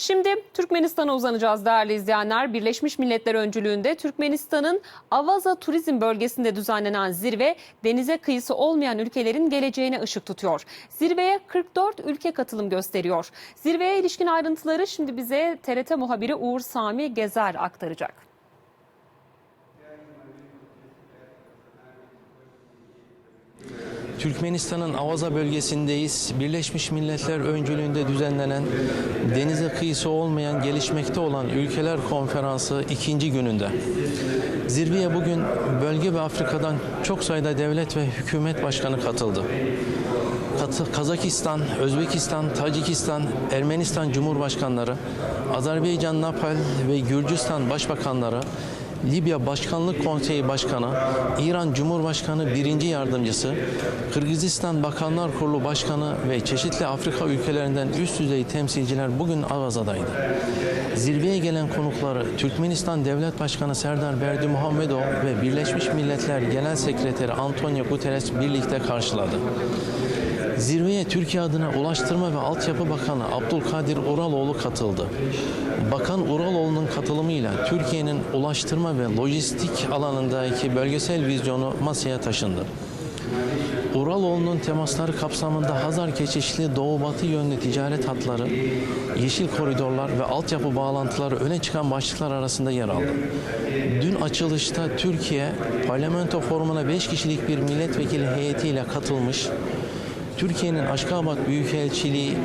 Şimdi Türkmenistan'a uzanacağız değerli izleyenler. Birleşmiş Milletler öncülüğünde Türkmenistan'ın Avaza Turizm Bölgesi'nde düzenlenen zirve denize kıyısı olmayan ülkelerin geleceğine ışık tutuyor. Zirveye 44 ülke katılım gösteriyor. Zirveye ilişkin ayrıntıları şimdi bize TRT muhabiri Uğur Sami Gezer aktaracak. Türkmenistan'ın Avaza bölgesindeyiz. Birleşmiş Milletler öncülüğünde düzenlenen denize kıyısı olmayan gelişmekte olan ülkeler konferansı ikinci gününde. Zirveye bugün bölge ve Afrika'dan çok sayıda devlet ve hükümet başkanı katıldı. Katı- Kazakistan, Özbekistan, Tacikistan, Ermenistan Cumhurbaşkanları, Azerbaycan, Nepal ve Gürcistan Başbakanları, Libya Başkanlık Konseyi Başkanı, İran Cumhurbaşkanı Birinci Yardımcısı, Kırgızistan Bakanlar Kurulu Başkanı ve çeşitli Afrika ülkelerinden üst düzey temsilciler bugün Avaza'daydı. Zirveye gelen konukları Türkmenistan Devlet Başkanı Serdar Berdi Muhammedov ve Birleşmiş Milletler Genel Sekreteri Antonio Guterres birlikte karşıladı. Zirveye Türkiye adına Ulaştırma ve Altyapı Bakanı Abdülkadir Uraloğlu katıldı. Bakan Uraloğlu'nun katılımıyla Türkiye'nin ulaştırma ve lojistik alanındaki bölgesel vizyonu masaya taşındı. Uraloğlu'nun temasları kapsamında Hazar geçişli doğu-batı yönlü ticaret hatları, yeşil koridorlar ve altyapı bağlantıları öne çıkan başlıklar arasında yer aldı. Dün açılışta Türkiye, parlamento forumuna 5 kişilik bir milletvekili heyetiyle katılmış, Türkiye'nin Aşkabat Büyükelçiliği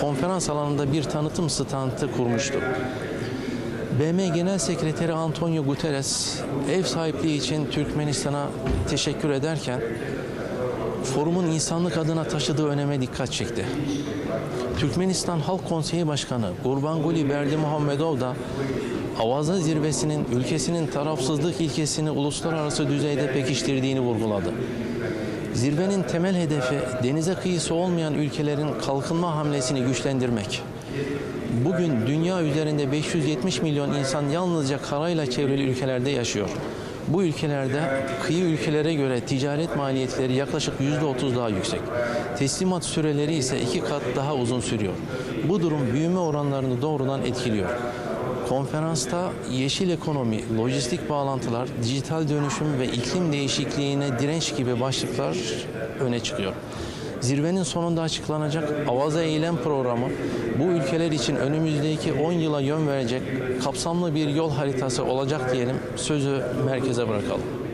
konferans alanında bir tanıtım standı kurmuştu. BM Genel Sekreteri Antonio Guterres ev sahipliği için Türkmenistan'a teşekkür ederken forumun insanlık adına taşıdığı öneme dikkat çekti. Türkmenistan Halk Konseyi Başkanı Gurbanguly Berdi Muhammedov da Avaza zirvesinin ülkesinin tarafsızlık ilkesini uluslararası düzeyde pekiştirdiğini vurguladı. Zirvenin temel hedefi denize kıyısı olmayan ülkelerin kalkınma hamlesini güçlendirmek. Bugün dünya üzerinde 570 milyon insan yalnızca karayla çevrili ülkelerde yaşıyor. Bu ülkelerde kıyı ülkelere göre ticaret maliyetleri yaklaşık %30 daha yüksek. Teslimat süreleri ise iki kat daha uzun sürüyor. Bu durum büyüme oranlarını doğrudan etkiliyor. Konferansta yeşil ekonomi, lojistik bağlantılar, dijital dönüşüm ve iklim değişikliğine direnç gibi başlıklar öne çıkıyor. Zirvenin sonunda açıklanacak Avaza Eylem Programı bu ülkeler için önümüzdeki 10 yıla yön verecek kapsamlı bir yol haritası olacak diyelim. Sözü merkeze bırakalım.